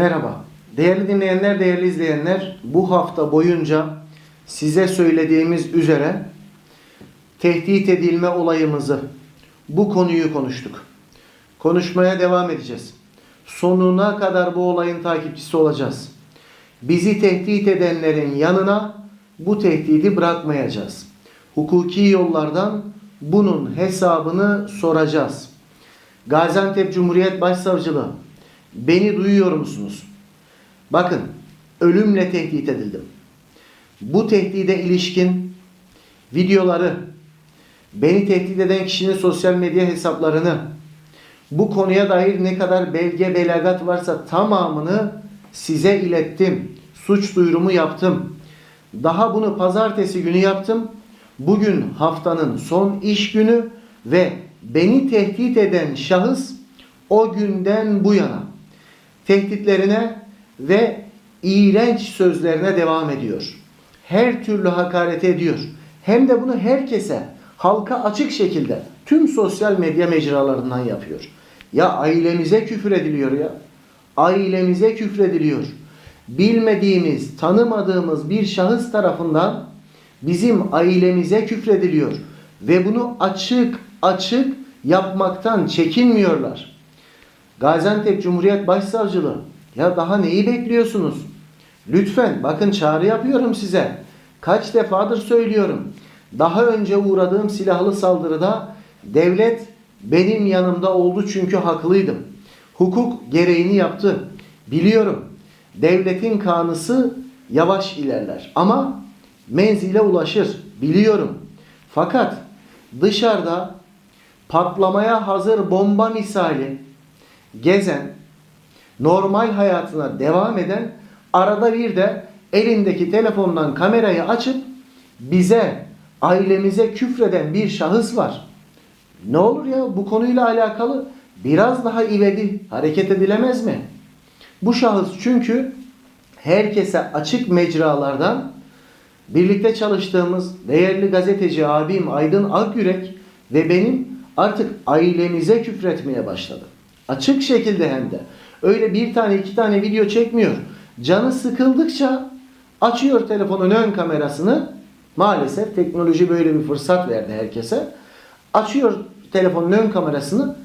Merhaba. Değerli dinleyenler, değerli izleyenler, bu hafta boyunca size söylediğimiz üzere tehdit edilme olayımızı, bu konuyu konuştuk. Konuşmaya devam edeceğiz. Sonuna kadar bu olayın takipçisi olacağız. Bizi tehdit edenlerin yanına bu tehdidi bırakmayacağız. Hukuki yollardan bunun hesabını soracağız. Gaziantep Cumhuriyet Başsavcılığı beni duyuyor musunuz? Bakın ölümle tehdit edildim. Bu tehdide ilişkin videoları, beni tehdit eden kişinin sosyal medya hesaplarını, bu konuya dair ne kadar belge belagat varsa tamamını size ilettim. Suç duyurumu yaptım. Daha bunu pazartesi günü yaptım. Bugün haftanın son iş günü ve beni tehdit eden şahıs o günden bu yana tehditlerine ve iğrenç sözlerine devam ediyor. Her türlü hakaret ediyor. Hem de bunu herkese, halka açık şekilde tüm sosyal medya mecralarından yapıyor. Ya ailemize küfür ediliyor ya. Ailemize küfrediliyor. Bilmediğimiz, tanımadığımız bir şahıs tarafından bizim ailemize küfrediliyor ve bunu açık açık yapmaktan çekinmiyorlar. Gaziantep Cumhuriyet Başsavcılığı ya daha neyi bekliyorsunuz? Lütfen bakın çağrı yapıyorum size. Kaç defadır söylüyorum. Daha önce uğradığım silahlı saldırıda devlet benim yanımda oldu çünkü haklıydım. Hukuk gereğini yaptı. Biliyorum. Devletin kanısı yavaş ilerler ama menzile ulaşır. Biliyorum. Fakat dışarıda patlamaya hazır bomba misali gezen, normal hayatına devam eden, arada bir de elindeki telefondan kamerayı açıp bize, ailemize küfreden bir şahıs var. Ne olur ya bu konuyla alakalı biraz daha ivedi hareket edilemez mi? Bu şahıs çünkü herkese açık mecralardan birlikte çalıştığımız değerli gazeteci abim Aydın Akyürek ve benim artık ailemize küfretmeye başladı. Açık şekilde hem de. Öyle bir tane iki tane video çekmiyor. Canı sıkıldıkça açıyor telefonun ön kamerasını. Maalesef teknoloji böyle bir fırsat verdi herkese. Açıyor telefonun ön kamerasını.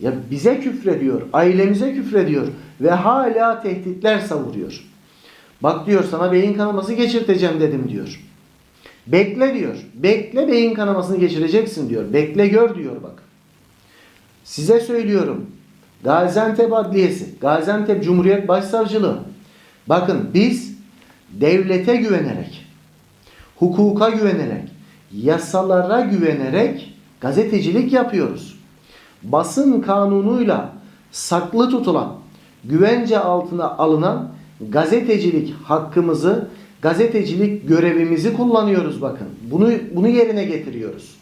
Ya bize küfrediyor, ailemize küfrediyor ve hala tehditler savuruyor. Bak diyor sana beyin kanaması geçirteceğim dedim diyor. Bekle diyor. Bekle beyin kanamasını geçireceksin diyor. Bekle gör diyor bak. Size söylüyorum. Gaziantep Adliyesi, Gaziantep Cumhuriyet Başsavcılığı. Bakın biz devlete güvenerek, hukuka güvenerek, yasalara güvenerek gazetecilik yapıyoruz. Basın kanunuyla saklı tutulan, güvence altına alınan gazetecilik hakkımızı, gazetecilik görevimizi kullanıyoruz bakın. Bunu bunu yerine getiriyoruz.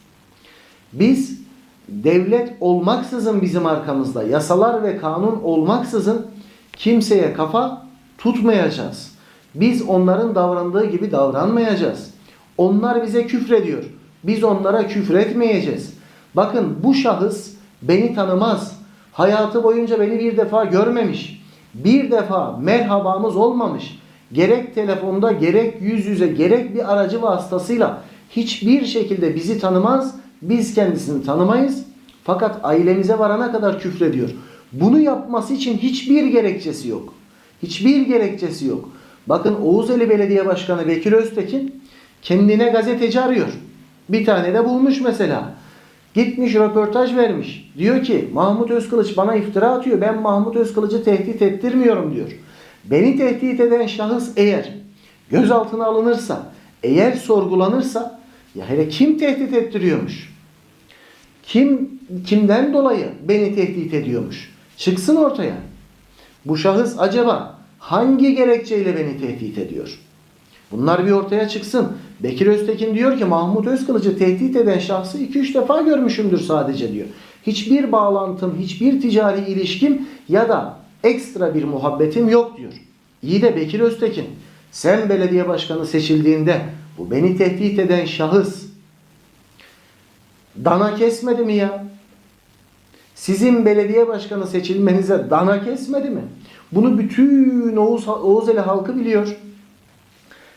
Biz devlet olmaksızın bizim arkamızda, yasalar ve kanun olmaksızın kimseye kafa tutmayacağız. Biz onların davrandığı gibi davranmayacağız. Onlar bize küfrediyor. Biz onlara küfretmeyeceğiz. Bakın bu şahıs beni tanımaz. Hayatı boyunca beni bir defa görmemiş. Bir defa merhabamız olmamış. Gerek telefonda gerek yüz yüze gerek bir aracı vasıtasıyla hiçbir şekilde bizi tanımaz. Biz kendisini tanımayız. Fakat ailemize varana kadar küfrediyor. Bunu yapması için hiçbir gerekçesi yok. Hiçbir gerekçesi yok. Bakın Oğuzeli Belediye Başkanı Bekir Öztekin kendine gazeteci arıyor. Bir tane de bulmuş mesela. Gitmiş röportaj vermiş. Diyor ki Mahmut Özkılıç bana iftira atıyor. Ben Mahmut Özkılıç'ı tehdit ettirmiyorum diyor. Beni tehdit eden şahıs eğer gözaltına alınırsa, eğer sorgulanırsa ya hele kim tehdit ettiriyormuş? Kim kimden dolayı beni tehdit ediyormuş? Çıksın ortaya. Bu şahıs acaba hangi gerekçeyle beni tehdit ediyor? Bunlar bir ortaya çıksın. Bekir Öztekin diyor ki Mahmut Özkılıç'ı tehdit eden şahsı 2-3 defa görmüşümdür sadece diyor. Hiçbir bağlantım, hiçbir ticari ilişkim ya da ekstra bir muhabbetim yok diyor. İyi de Bekir Öztekin sen belediye başkanı seçildiğinde bu beni tehdit eden şahıs dana kesmedi mi ya? Sizin belediye başkanı seçilmenize dana kesmedi mi? Bunu bütün Oğuz, Oğuzeli halkı biliyor.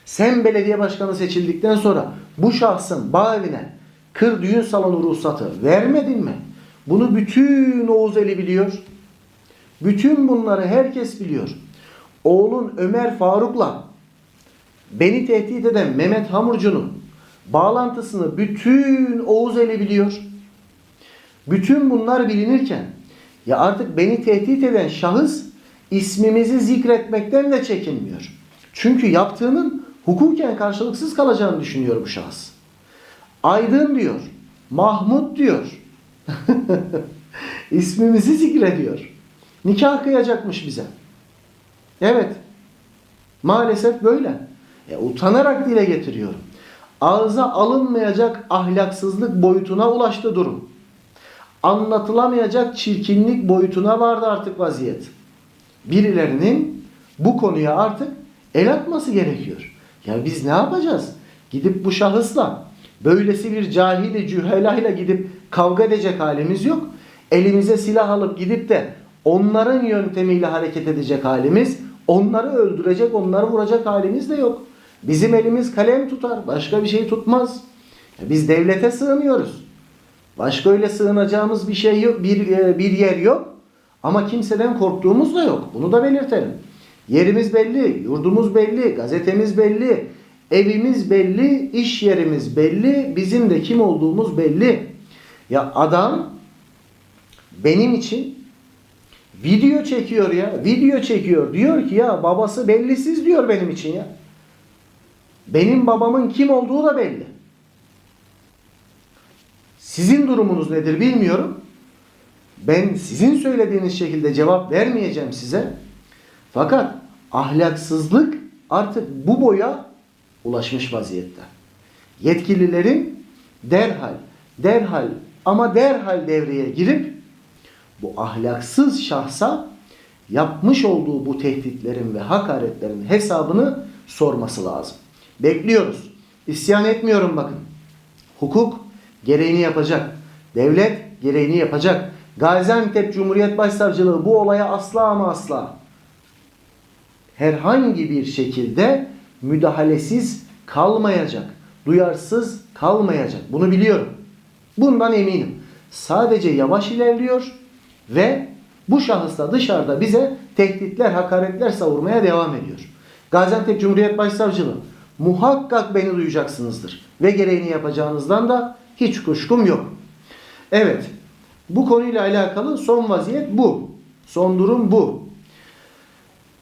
Sen belediye başkanı seçildikten sonra bu şahsın bağ evine kır düğün salonu ruhsatı vermedin mi? Bunu bütün Oğuzeli biliyor. Bütün bunları herkes biliyor. Oğlun Ömer Faruk'la beni tehdit eden Mehmet Hamurcu'nun bağlantısını bütün Oğuzeli biliyor. Bütün bunlar bilinirken ya artık beni tehdit eden şahıs ismimizi zikretmekten de çekinmiyor. Çünkü yaptığının hukuken karşılıksız kalacağını düşünüyor bu şahıs. Aydın diyor. Mahmut diyor. İsmimizi zikrediyor. Nikah kıyacakmış bize. Evet. Maalesef böyle. E, utanarak dile getiriyorum. Ağza alınmayacak ahlaksızlık boyutuna ulaştı durum. Anlatılamayacak çirkinlik boyutuna vardı artık vaziyet. Birilerinin bu konuya artık el atması gerekiyor. Ya biz ne yapacağız? Gidip bu şahısla böylesi bir cahili cühelayla gidip kavga edecek halimiz yok. Elimize silah alıp gidip de onların yöntemiyle hareket edecek halimiz, onları öldürecek, onları vuracak halimiz de yok. Bizim elimiz kalem tutar, başka bir şey tutmaz. Biz devlete sığınıyoruz. Başka öyle sığınacağımız bir şey yok, bir, bir yer yok. Ama kimseden korktuğumuz da yok. Bunu da belirtelim. Yerimiz belli, yurdumuz belli, gazetemiz belli, evimiz belli, iş yerimiz belli, bizim de kim olduğumuz belli. Ya adam benim için video çekiyor ya, video çekiyor. Diyor ki ya babası bellisiz diyor benim için ya. Benim babamın kim olduğu da belli. Sizin durumunuz nedir bilmiyorum. Ben sizin söylediğiniz şekilde cevap vermeyeceğim size. Fakat ahlaksızlık artık bu boya ulaşmış vaziyette. Yetkililerin derhal, derhal ama derhal devreye girip bu ahlaksız şahsa yapmış olduğu bu tehditlerin ve hakaretlerin hesabını sorması lazım. Bekliyoruz. İsyan etmiyorum bakın. Hukuk gereğini yapacak. Devlet gereğini yapacak. Gaziantep Cumhuriyet Başsavcılığı bu olaya asla ama asla herhangi bir şekilde müdahalesiz kalmayacak. Duyarsız kalmayacak. Bunu biliyorum. Bundan eminim. Sadece yavaş ilerliyor ve bu şahıs da dışarıda bize tehditler, hakaretler savurmaya devam ediyor. Gaziantep Cumhuriyet Başsavcılığı muhakkak beni duyacaksınızdır. Ve gereğini yapacağınızdan da hiç kuşkum yok. Evet. Bu konuyla alakalı son vaziyet bu. Son durum bu.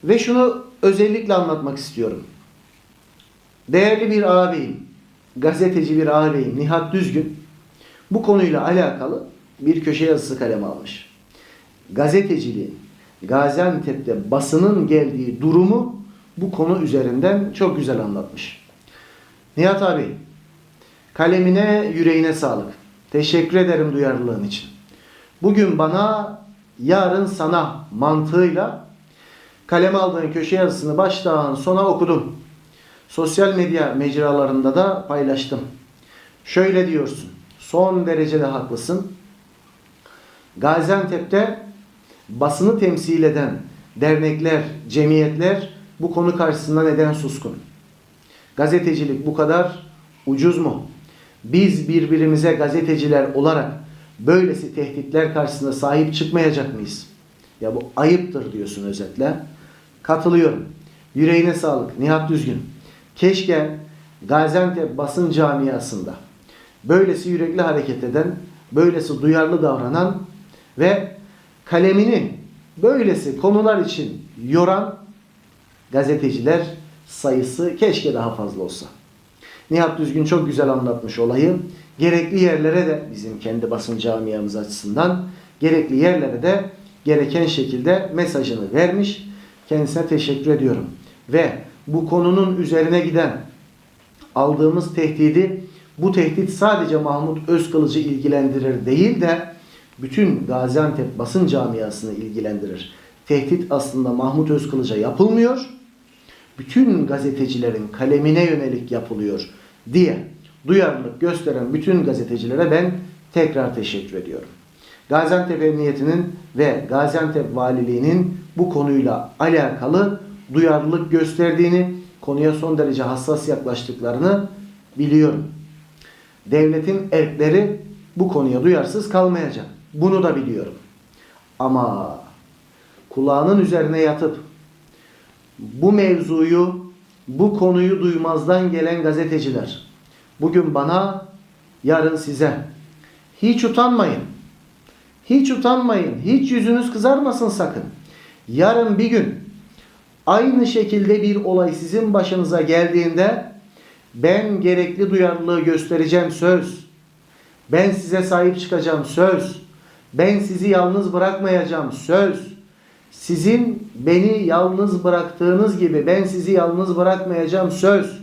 Ve şunu özellikle anlatmak istiyorum. Değerli bir ağabeyim, gazeteci bir ağabeyim Nihat Düzgün bu konuyla alakalı bir köşe yazısı kaleme almış. Gazeteciliğin, Gaziantep'te basının geldiği durumu bu konu üzerinden çok güzel anlatmış. Nihat abi, kalemine, yüreğine sağlık. Teşekkür ederim duyarlılığın için. Bugün bana, yarın sana mantığıyla kaleme aldığın köşe yazısını baştan sona okudum. Sosyal medya mecralarında da paylaştım. Şöyle diyorsun. Son derecede haklısın. Gaziantep'te basını temsil eden dernekler, cemiyetler bu konu karşısında neden suskun? Gazetecilik bu kadar ucuz mu? Biz birbirimize gazeteciler olarak böylesi tehditler karşısında sahip çıkmayacak mıyız? Ya bu ayıptır diyorsun özetle. Katılıyorum. Yüreğine sağlık. Nihat Düzgün. Keşke Gaziantep basın camiasında böylesi yürekli hareket eden, böylesi duyarlı davranan ve kalemini böylesi konular için yoran gazeteciler sayısı keşke daha fazla olsa. Nihat Düzgün çok güzel anlatmış olayı. Gerekli yerlere de bizim kendi basın camiamız açısından gerekli yerlere de gereken şekilde mesajını vermiş. Kendisine teşekkür ediyorum. Ve bu konunun üzerine giden aldığımız tehdidi bu tehdit sadece Mahmut Özkılıcı ilgilendirir değil de bütün Gaziantep basın camiasını ilgilendirir. Tehdit aslında Mahmut Özkılıç'a yapılmıyor. Bütün gazetecilerin kalemine yönelik yapılıyor diye duyarlılık gösteren bütün gazetecilere ben tekrar teşekkür ediyorum. Gaziantep Emniyeti'nin ve Gaziantep Valiliği'nin bu konuyla alakalı duyarlılık gösterdiğini, konuya son derece hassas yaklaştıklarını biliyorum. Devletin erkleri bu konuya duyarsız kalmayacak. Bunu da biliyorum. Ama kulağının üzerine yatıp bu mevzuyu, bu konuyu duymazdan gelen gazeteciler bugün bana, yarın size hiç utanmayın. Hiç utanmayın. Hiç yüzünüz kızarmasın sakın. Yarın bir gün aynı şekilde bir olay sizin başınıza geldiğinde ben gerekli duyarlılığı göstereceğim söz. Ben size sahip çıkacağım söz. Ben sizi yalnız bırakmayacağım söz. Sizin beni yalnız bıraktığınız gibi ben sizi yalnız bırakmayacağım söz.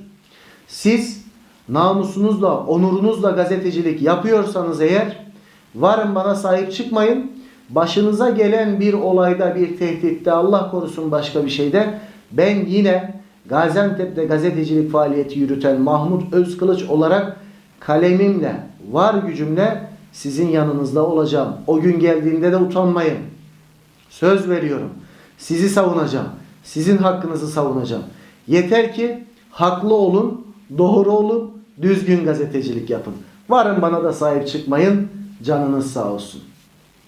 Siz namusunuzla, onurunuzla gazetecilik yapıyorsanız eğer varın bana sahip çıkmayın. Başınıza gelen bir olayda, bir tehditte, Allah korusun başka bir şeyde ben yine Gaziantep'te gazetecilik faaliyeti yürüten Mahmut Özkılıç olarak kalemimle, var gücümle sizin yanınızda olacağım. O gün geldiğinde de utanmayın. Söz veriyorum. Sizi savunacağım. Sizin hakkınızı savunacağım. Yeter ki haklı olun, doğru olun, düzgün gazetecilik yapın. Varın bana da sahip çıkmayın. Canınız sağ olsun.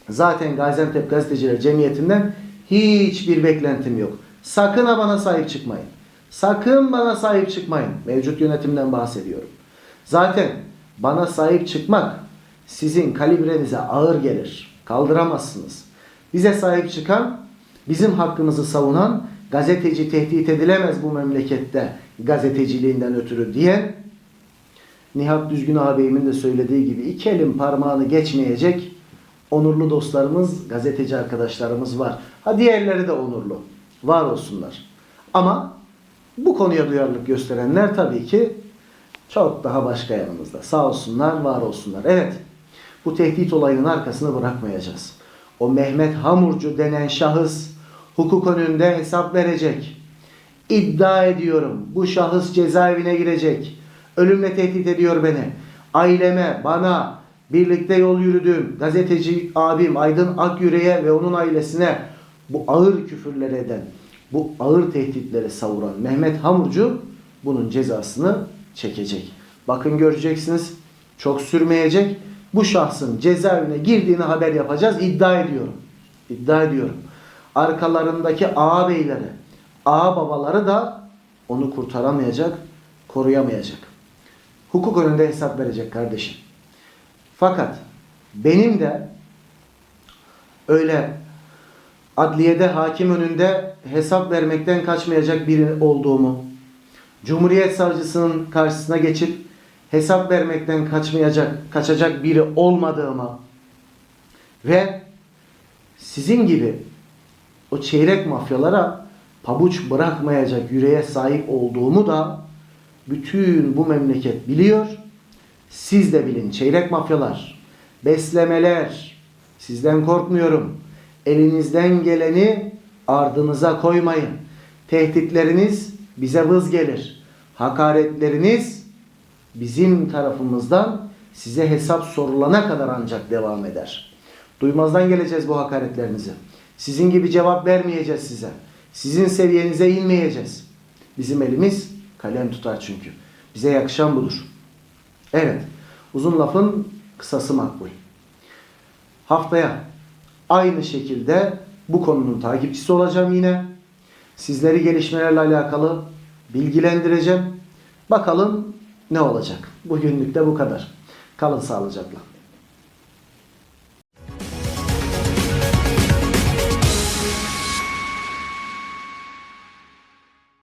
Zaten Gaziantep Gazeteciler Cemiyeti'nden hiçbir beklentim yok. Sakın ha bana sahip çıkmayın. Sakın bana sahip çıkmayın. Mevcut yönetimden bahsediyorum. Zaten bana sahip çıkmak sizin kalibrenize ağır gelir. Kaldıramazsınız. Bize sahip çıkan, bizim hakkımızı savunan, gazeteci tehdit edilemez bu memlekette gazeteciliğinden ötürü diyen Nihat Düzgün ağabeyimin de söylediği gibi iki elin parmağını geçmeyecek onurlu dostlarımız, gazeteci arkadaşlarımız var. Ha diğerleri de onurlu. Var olsunlar. Ama bu konuya duyarlılık gösterenler tabii ki çok daha başka yanımızda. Sağ olsunlar, var olsunlar. Evet, bu tehdit olayının arkasını bırakmayacağız. O Mehmet Hamurcu denen şahıs hukuk önünde hesap verecek. İddia ediyorum bu şahıs cezaevine girecek. Ölümle tehdit ediyor beni. Aileme, bana, birlikte yol yürüdüğüm gazeteci abim Aydın Akyüre'ye ve onun ailesine bu ağır küfürler eden, bu ağır tehditleri savuran Mehmet Hamurcu bunun cezasını çekecek. Bakın göreceksiniz çok sürmeyecek. Bu şahsın cezaevine girdiğini haber yapacağız. İddia ediyorum. İddia ediyorum. Arkalarındaki ağabeyleri, ağababaları da onu kurtaramayacak, koruyamayacak. Hukuk önünde hesap verecek kardeşim. Fakat benim de öyle adliyede hakim önünde hesap vermekten kaçmayacak biri olduğumu, Cumhuriyet Savcısının karşısına geçip hesap vermekten kaçmayacak, kaçacak biri olmadığımı ve sizin gibi o çeyrek mafyalara pabuç bırakmayacak yüreğe sahip olduğumu da bütün bu memleket biliyor. Siz de bilin çeyrek mafyalar, beslemeler, sizden korkmuyorum. Elinizden geleni ardınıza koymayın. Tehditleriniz bize vız gelir. Hakaretleriniz bizim tarafımızdan size hesap sorulana kadar ancak devam eder. Duymazdan geleceğiz bu hakaretlerinizi. Sizin gibi cevap vermeyeceğiz size. Sizin seviyenize inmeyeceğiz. Bizim elimiz kalem tutar çünkü. Bize yakışan budur. Evet. Uzun lafın kısası makbul. Haftaya aynı şekilde bu konunun takipçisi olacağım yine. Sizleri gelişmelerle alakalı bilgilendireceğim. Bakalım ne olacak. Bugünlük de bu kadar. Kalın sağlıcakla.